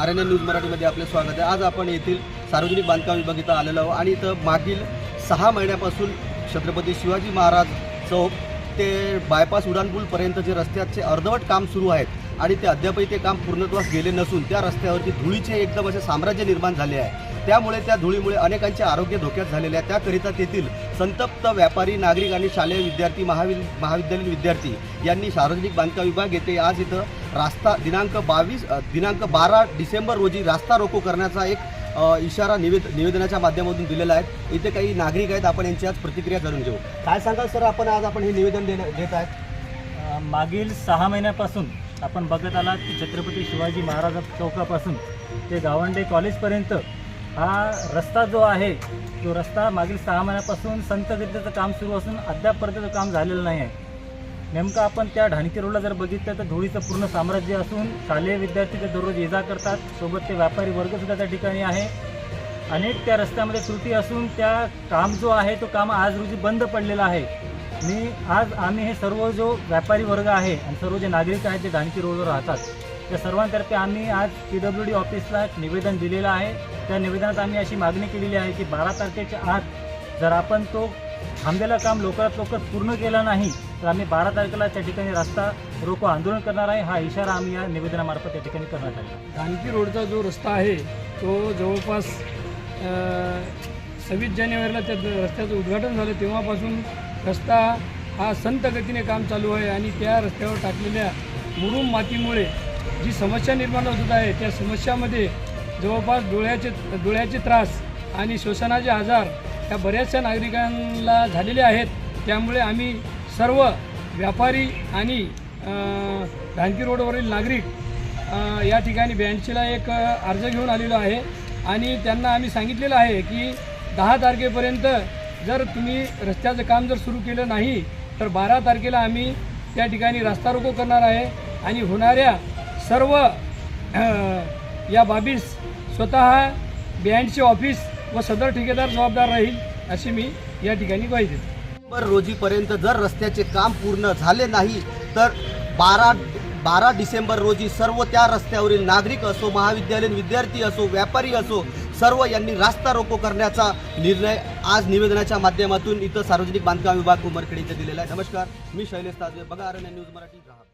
R N N news मराठीमध्ये आपले स्वागत आहे. आज आपण येथील सार्वजनिक बांधकाम विभाग इथं आलेलो आहोत आणि इथं मागील सहा महिन्यापासून छत्रपती शिवाजी महाराज चौक ते बायपास उड्डाणपूलपर्यंत जे रस्त्याचे अर्धवट काम सुरू आहेत आणि ते अद्यापही ते काम पूर्णत्वास गेले नसून त्या रस्त्यावरती धुळीचे एकदम असे साम्राज्य निर्माण झाले आहे. त्यामुळे त्या धुळीमुळे अनेकांचे आरोग्य धोक्यात झालेले आहे. त्याकरिता तेथील संतप्त व्यापारी नागरिक आणि शालेय विद्यार्थी महावि महाविद्यालयीन विद्यार्थी यांनी सार्वजनिक बांधकाम विभाग येथे आज इथं रास्ता दिनांक बावीस दिनांक बारा डिसेंबर रोजी रास्ता रोको करण्याचा एक इशारा निवेद निवेदनाच्या माध्यमातून दिलेला आहे. इथे काही नागरिक आहेत. आपण यांची आज प्रतिक्रिया जाणून घेऊ. काय सांगाल सर? आपण आज आपण हे निवेदन देण्या- देत आहेत. मागील सहा महिन्यापासून आपण बघत आलात की छत्रपती शिवाजी महाराज चौकापासून ते गावंडे कॉलेजपर्यंत हा रस्ता जो आहे तो रस्ता मागील सहा महिन्यापासून संत गतीचं काम सुरू असून अद्यापपर्यंत काम झालेलं नाही आहे. नेमकं आपण त्या ढाणकी रोडला जर बघितलं तर धुळीचं पूर्ण साम्राज्य असून शालेय विद्यार्थी ते दररोज ये जा करतात सोबत ते व्यापारी वर्गसुद्धा त्या ठिकाणी आहे. अनेक त्या रस्त्यामध्ये त्रुटी असून त्या काम जो आहे तो काम आज रोजी बंद पडलेला आहे. मी आज आम्ही हे सर्व जो व्यापारी वर्ग आहे आणि सर्व जे नागरिक आहेत जे ढाणकी रोडवर राहतात त्या सर्वांतर्फे आम्ही आज पी डब्ल्यू डी ऑफिसला एक निवेदन दिलेलं आहे. त्या निवेदनात आम्ही अशी मागणी केलेली आहे की बारा तारखेच्या आत जर आपण तो थांबलेलं काम लवकरात लवकर पूर्ण केलं नाही तर आम्ही बारा तारखेला त्या ठिकाणी रस्ता रोको आंदोलन करणार आहे. हा इशारा आम्ही या निवेदनामार्फत त्या ठिकाणी करण्यात आला गांधी रोडचा जो रस्ता आहे तो जवळपास सव्वीस जानेवारीला त्या रस्त्याचं उद्घाटन झालं. तेव्हापासून रस्ता हा संत गतीने काम चालू आहे आणि त्या रस्त्यावर टाकलेल्या मुरुम मातीमुळे जी समस्या निर्माण होत आहे त्या समस्यामध्ये जवळपास डोळ्याचे डोळ्याचे त्रास आणि श्वसनाचे आजार या बऱ्याचशा नागरिकांना झालेले आहेत. त्यामुळे आम्ही सर्व व्यापारी आणि ढांकी रोडवरील नागरिक या ठिकाणी ब्याऐंशीला एक अर्ज घेऊन आलेलो आहे. आणि त्यांना आम्ही सांगितलेलं आहे की दहा तारखेपर्यंत जर तुम्ही रस्त्याचं काम जर सुरू केलं नाही तर बारा तारखेला आम्ही त्या ठिकाणी रास्ता रोको करणार आहे. आणि होणाऱ्या सर्व या बाबीस स्वतः बँडचे ऑफिस व सदर ठेकेदार जबाबदार राहील अशी मी या ठिकाणी ग्वाही देतो. रोजीपर्यंत जर रस्त्याचे काम पूर्ण झाले नाही तर बारा बारा डिसेंबर रोजी सर्व त्या रस्त्यावरील नागरिक असो महाविद्यालयीन विद्यार्थी असो व्यापारी असो सर्व यांनी रास्ता रोको करण्याचा निर्णय आज निवेदनाच्या माध्यमातून इथं सार्वजनिक बांधकाम विभाग उमरखेड दिलेला आहे. नमस्कार मी शैलेश ताजवे बघा आरण्य न्यूज मराठी ग्राहक.